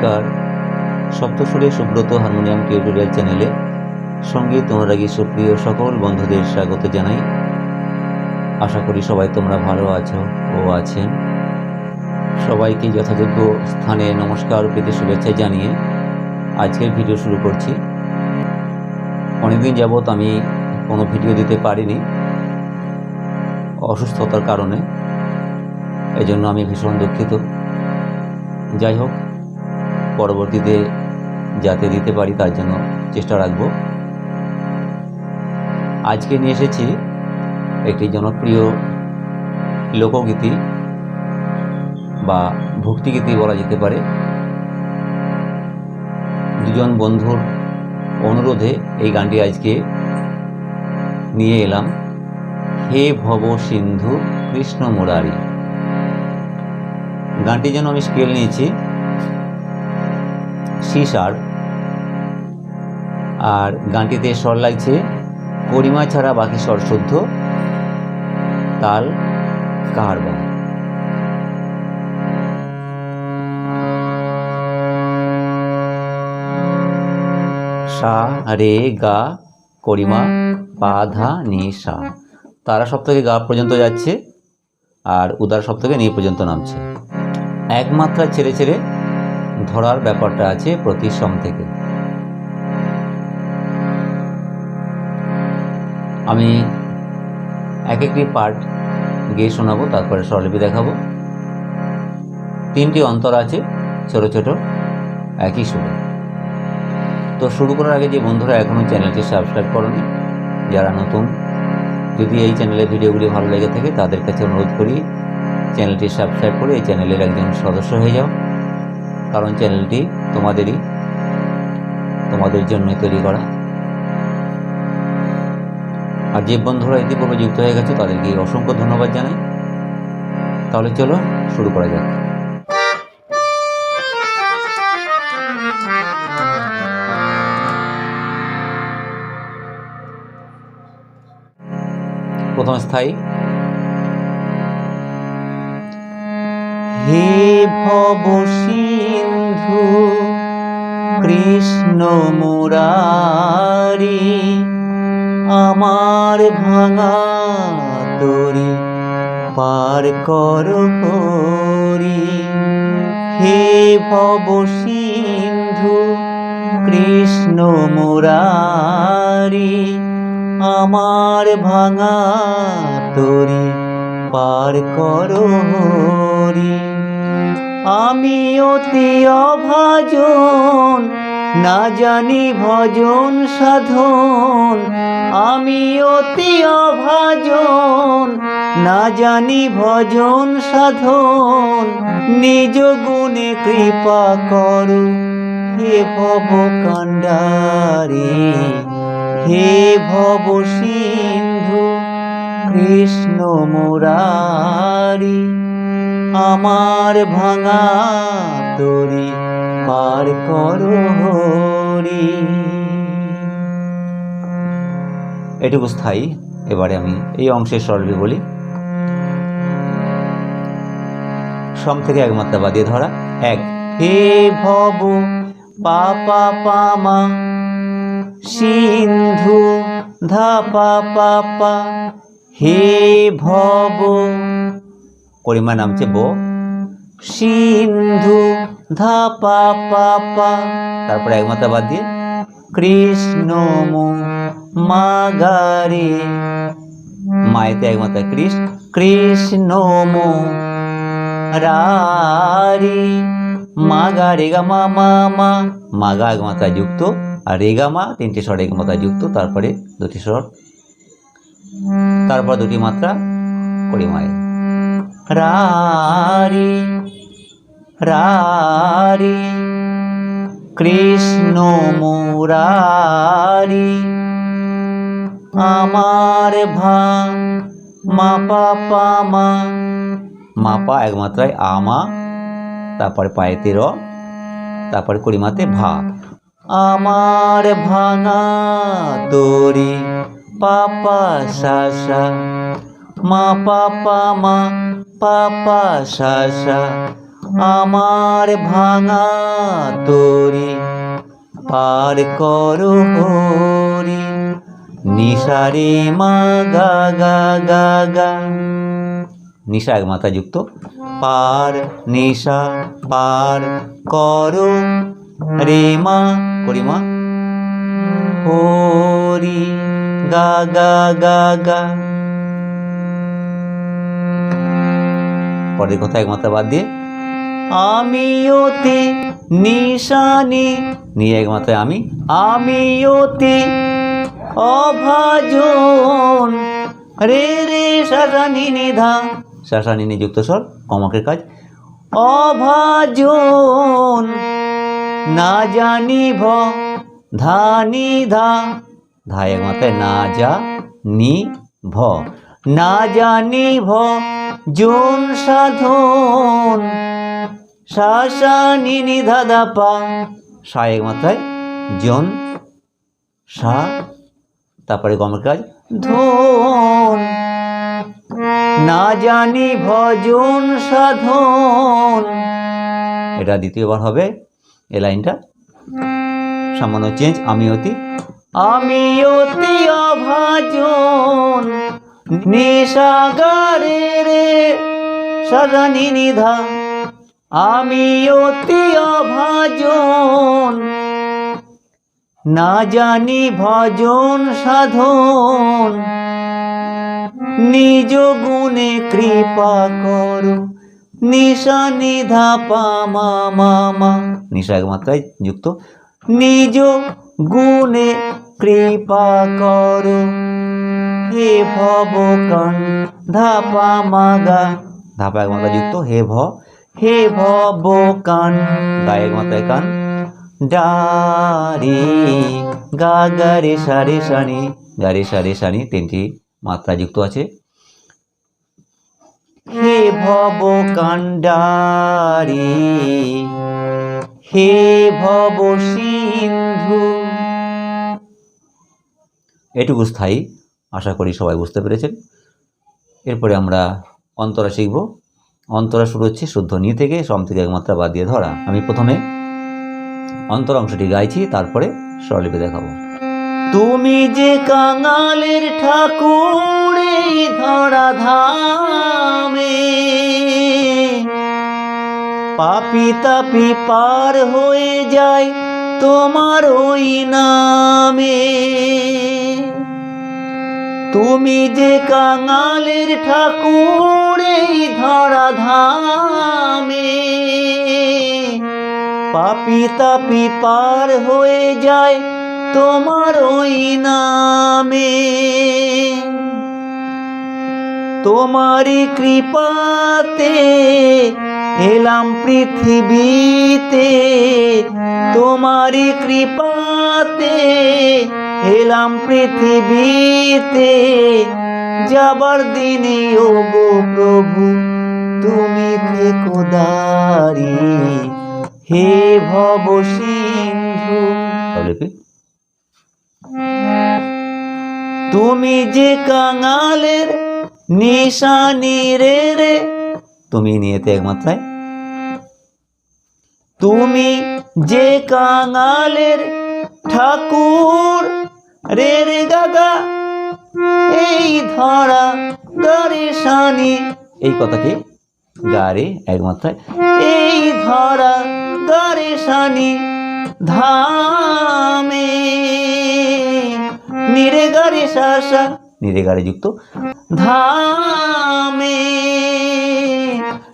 নমস্কার। সপ্তস্বরে Subrata harmonium tutorial চ্যানেলে সংগীত অনুরাগী সুপ্রিয় সকল বন্ধুদের স্বাগত জানাই। আশা করি সবাই তোমরা ভালো আছো ও আছেন। সবাইকে যথাযোগ্য স্থানে নমস্কার পেতে শুভেচ্ছা জানিয়ে আজকের ভিডিও শুরু করছি। অনেকদিন যাবৎ আমি কোনো ভিডিও দিতে পারিনি অসুস্থতার কারণে। এজন্য আমি ভীষণ দুঃখিত। যাই হোক পরবর্তীতে যাতে দিতে পারি তার জন্য চেষ্টা রাখব। আজকে নিয়ে এসেছি একটি জনপ্রিয় লোকগীতি বা ভক্তিগীতি বলা যেতে পারে। দুজন বন্ধুর অনুরোধে এই গানটি আজকে নিয়ে এলাম। হে ভব সিন্ধু কৃষ্ণ মুরারি। গানটির যেন আমি স্কেল নিয়েছি। সি সার আর গানটিতে স্বর লাগছে করিমা ছাড়া বাকি স্বর শুদ্ধ, তাল কারবা সা, রে, গা, করিমা, পা, ধা সা। তারা সপ্তকে গা পর্যন্ত যাচ্ছে, আর উদার সপ্তকে নি পর্যন্ত নামছে। এক মাত্রা ছেড়ে ছেড়ে ধরার ব্যাপারটা আছে প্রতি সম থেকে। আমি এক একটি পার্ট গিয়ে শোনাবো, তারপরে স্বরলিপি দেখাবো। তিনটি অন্তর আছে, ছোট ছোট, একই সুরে। তো শুরু করার আগে যে বন্ধুরা এখনও চ্যানেলটি সাবস্ক্রাইব করনি, যারা নতুন, যদি এই চ্যানেলের ভিডিওগুলি ভালো লেগে থাকে, তাদের কাছে অনুরোধ করি, চ্যানেলটি সাবস্ক্রাইব করে এই চ্যানেলের একজন সদস্য হয়ে যাও। কারণ চ্যানেলটি তোমাদেরই, তোমাদের জন্যই তৈরি করা। আর যে বন্ধুরা ইতিপূর্বে যুক্ত হয়ে গেছে, তাদেরকে অসংখ্য ধন্যবাদ জানাই। তাহলে চলো শুরু করা যাক। প্রথম স্থায়ী। হে ভব সিন্ধু কৃষ্ণ মুরারি, আমার ভাঙা তরি পার কর হরি হে ভব সিন্ধু, কৃষ্ণ মুরারি, আমার ভাঙা তরি পার কর। আমি অতি অভাজন না জানি ভজন সাধন, আমি অতি অভাজন। না জানি ভজন সাধন, নিজ গুণে কৃপা করো। হে ভব কাণ্ডারে হে ভব সিন্ধু কৃষ্ণ মুরারি, আমার ভাঙা তরি পার করো এটুকু স্থায়ী। এবারে আমি এই অংশের স্বরবি বলি। সম থেকে এক মাত্রা বাদিয়ে ধরা। এক, হে ভব পাপা পামা, সিন্ধু ধা পা পা হে ভব। করিমা নামছে ব। সিন্ধু ধা পা পা পা। তারপরে এক মাত্রা বাদ দিয়ে, কৃষ্ণ মাগারে মায়েতে এক মাত্রা কৃষ্ণ কৃষ্ণ রারি মাগা রেগা মা মা মাগা এক মাত্রায় যুক্ত, আর রেগা মা তিনটি স্বর এক মাত্রায় যুক্ত, তারপরে দুটি স্বর, তারপর দুটি মাত্রা করিমায়। রারি রারি কৃষ্ণ মুরারি আমার ভা মা পা পা মা মা পা এক মাত্রায় আমা তারপরে পায়েতে র তারপরে করিমাতে ভা। আমার ভাঙা দড়ি পাপা সাসা মা, পাপা মা, পাপা সাসা আমার ভাঙা তরি পার করো হরি নিশারে মা, গা গা গা গা। নিশা এক মাথা যুক্ত। পার নিশা, পার করো। রে মা, করি মা। হরি গা গা গা গা। পরের কথা এক মাত্রা বাদ দিয়ে আমি অতি নিশানি। নিয়ে এক মাত্রায় আমি আমি অতি অভাজন। রে রে শাসানি নিধা। শাসানি নিযুক্ত স্বর কমকের কাজ। অভাজন। না জানি ভ ধানি ধা ধা এক মাত্রায় না যা নি ভ না জানি ভ জন সাধন শাসা নি নি ধা ধা পা সা এক মাত্রায়, জন, সা, তারপরে গমের কাজ, ধন। না জানি ভজন সাধন। এটা দ্বিতীয়বার হবে, এ লাইনটা। সামান্য চেঞ্জ আমি অতি আমি অতি অভাজন। নিশাগারে রে সদানি নিধা আমি অতি অভাজন। না জানি ভজন সাধন, নিজ গুণে কৃপা করো, নিশা নিধা পা মা মা মা। নিশা এক মাত্রায় যুক্ত। নিজ গুণে কৃপা করো। হে ভব কান ধাপা মাগা। ধাপা এক মাত্রা যুক্ত, হে ভ, হে ভব কান গায়ে এক মাত্রায় কান। ডারে গা গা, রে, সা, রে সানি গা, রে, সা, রে সানি তিনটি মাত্রা যুক্ত আছে। হে ভব কান্ডারে হে ভব সিন্ধু এটুকু স্থায়ী। আশা করি সবাই বুঝতে পেরেছেন। এরপরে আমরা অন্তরা শিখব। অন্তরা শুরু হচ্ছে শুদ্ধ নি থেকে সম থেকে একমাত্রা বাদ দিয়ে ধরা। আমি প্রথমে অন্তর অংশটি গাইছি, তারপরে স্বরলিপি দেখাবো। তুমি যে কাঙালের ঠাকুর ধরা ধামে, পাপি তাপি পার হয়ে যায় তোমার ওই নামে। তুমি যে কাঙালের ঠাকুর এই ধরা ধামে পাপি তাপি পার হয়ে যায় তোমার ওই নামে। তোমারই কৃপাতে এলাম পৃথিবীতে, তোমারই কৃপাতে এলাম পৃথিবীতে যাবার দিনে ও গো প্রভু তুমি থেকো হে ভব সিন্ধু তুমি যে কাঙালের নিশানি রে রে তুমি নিয়েতে একমাত্রায় তুমি যে কাঙালের ঠাকুর রে রে গাগা এই ধরা গারে শানি এই কথাটি গারে একমাত্রায়। এই ধরা গারে শানি ধামে। নিরে গারে শাসা, নিরে গারে যুক্ত। ধামে।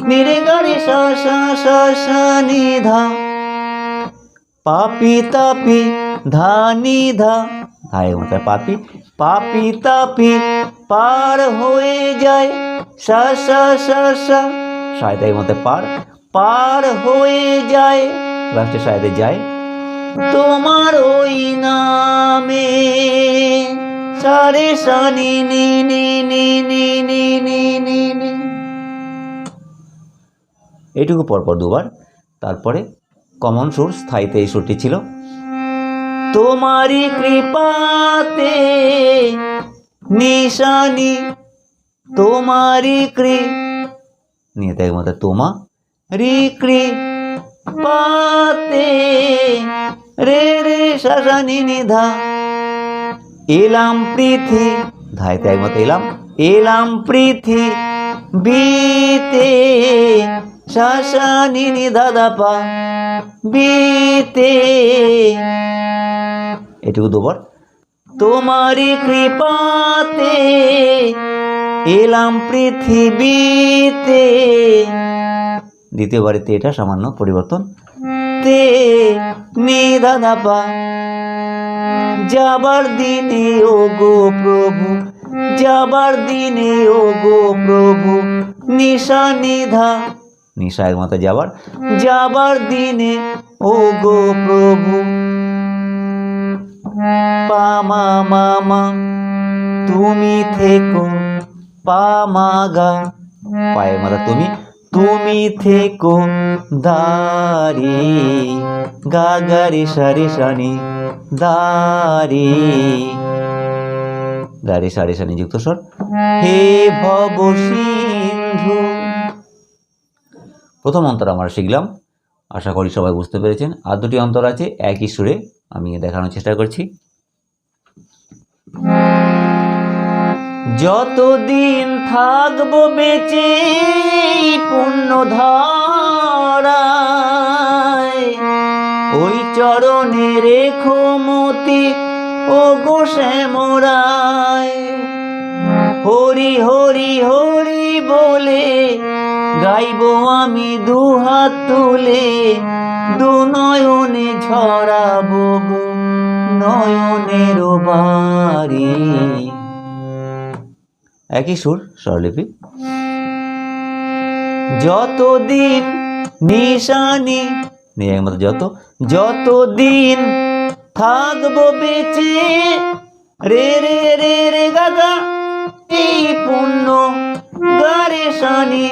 নিরে গারে শাসা শাসা নিধা পাপি তাপি ধানি ধা হায় মাত্রা পাপি পাপি তাপি পার হয়ে যায়। সা সা সা সা। সায়দাই মতে পার পার হয়ে যায়। লাস্টে সায়দে যায় তোমার ওই নামে সারে সানি নি নি নি নি নি নি নি নি। এইটুকু পরপর দুবার। তারপরে কমন সুর স্থায়ীতে এই সুরটি ছিল। তোমারই কৃপাতে নিশানি, তোমারই কৃ, নিয়ে তাই মতো তোমা রিক্রি পাতে রে রে শাসানি নিধা। এলাম পৃথি ধাইতে একমত এলাম এলাম পৃথি বিতে শাসানি নিধা দাপা বিতে। এটুকু দুবার। তোমারই কৃপাতে এলাম পৃথিবীতে। দ্বিতীয় বাড়িতে এটা সামান্য পরিবর্তন। তে নিধা দাপা যাবার দিনে ও গো প্রভু, যাবার দিনে ও গো প্রভু, নিশা নিধা নিশা একমাত্র যাবার। যাবার দিনে ও গো প্রভু পামা মামা তুমি থেকো পামাগা পায়ে মারা তুমি তুমি থেকো দারি গাগারে সারে সানি দারি দারি সারে সানি যুক্ত স্বর। হে ভব সিন্ধু প্রথম অন্তর আমরা শিখলাম। আশা করি সবাই বুঝতে পেরেছেন। আর দুটি অন্তর আছে একই সুরে আমি দেখানোর চেষ্টা করছি। যতদিন থাকব বেঁচে পুণ্য ধারায়, ওই চরণে রেখো মতি ও গো শ্যামরায়। হরি হরি হরি বলে গাইব আমি দুহাত তুলে, দু নয়নে ঝরাবো নয়নের বাড়ি। একই সুর, স্বরলিপি। যতদিন নিশানি নেই একমাত্র যত, যতদিন থাকব বেঁচে, রে রে রে রে গাগা এই পুণ্য গারে শানি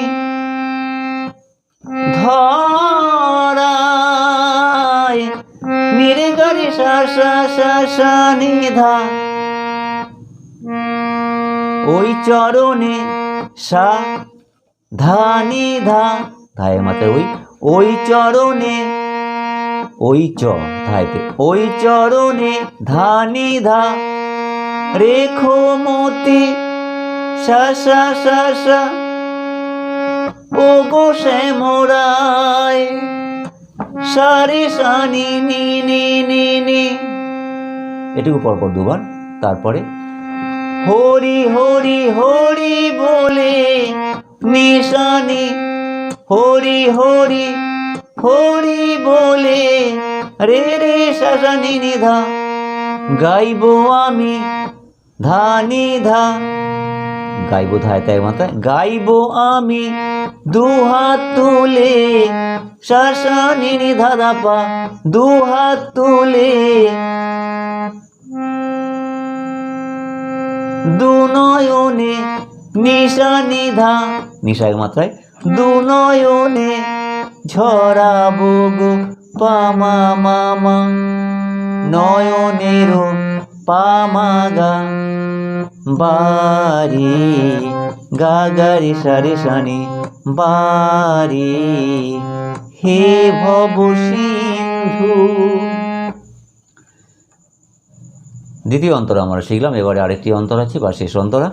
ধরায় নিরে গারে নিধা। ওই চরণে সা ধা ধায়ের মাথায় ওই ওই চরণে, ওই চ ধাইতে ওই চরণে ধা রেখো মতি, সা সা সা সা। ও গো শ্যামরায় সারে সানি নি নি নি নি। এটুকু পরপর দুবার, তারপরে হরি হরি হরি বলে নিশানি, হরি হরি হরি বলে রে রে শাসানি নিধা, গাইব আমি ধা গাইব ধায় তাই মাথায়, গাইব আমি দু হাত তুলে শাসানি নিধা দাপা দু হাত তুলে। দু নয়নে নিশা নিধা নিশা মাত্রায়? দু নয়নে ঝরাবো গো পামা মামা। নয়নের পামাগা বাড়ি, গাগারে সারে সানি বাড়ি। হে ভব সিন্ধু। দ্বিতীয় অন্তরা আমরা শিখলাম, এবারে আরেকটি অন্তর আছে বা শেষ অন্তরা।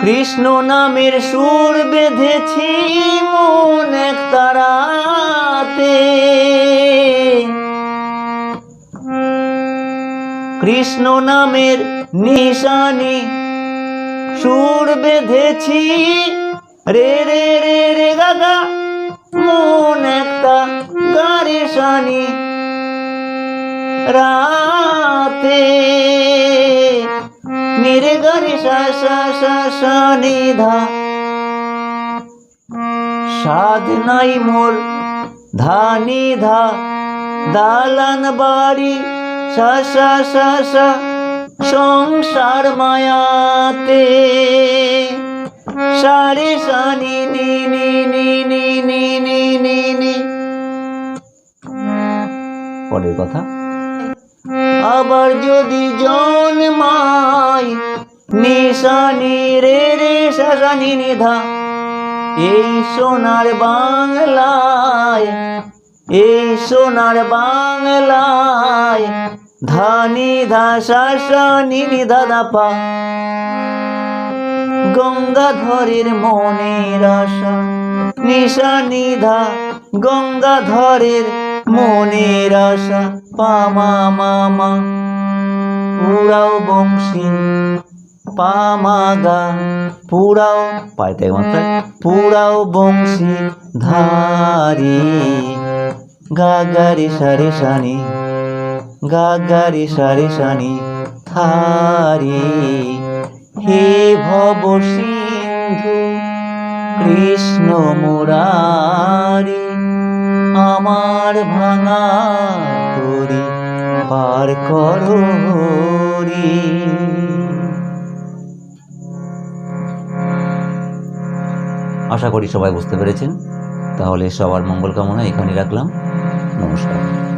কৃষ্ণ নামের সুর বেঁধেছি মন এক তারাতে। কৃষ্ণ নামের নিশানি সুর বেঁধেছি। রে রে রে রে, গাগা, মন একটা গারে শানি রাতে মেরে গারে সা সা সা সাধ নাই মোর ধানি ধা দালান বাড়ি সংসার মায়াতে। সারে সানি নি নি নি নি নি নি নি নি। পরের কথা। আবার যদি জন্মায় নিশানি রে রে, শাসানি নিধা, এই সোনার বাংলায় এই সোনার বাংলায়, ধানি ধাসা নিনি দাদা পা। গঙ্গাধরের মনের আশা নিশা নিধা গঙ্গাধরের মনের আশা পামা মামা পুরাও বংশী পামাগা পুরাও পাইতে পুরাও বংশী ধারি। গাগারে সারে সানি গাগারে সারে সানি থারি হে ভব সিন্ধু, কৃষ্ণ মুরারি, আমার ভাঙা তরি পার করো হরি আশা করি সবাই বুঝতে পেরেছেন। তাহলে সবার মঙ্গল কামনা এখানে রাখলাম। নমস্কার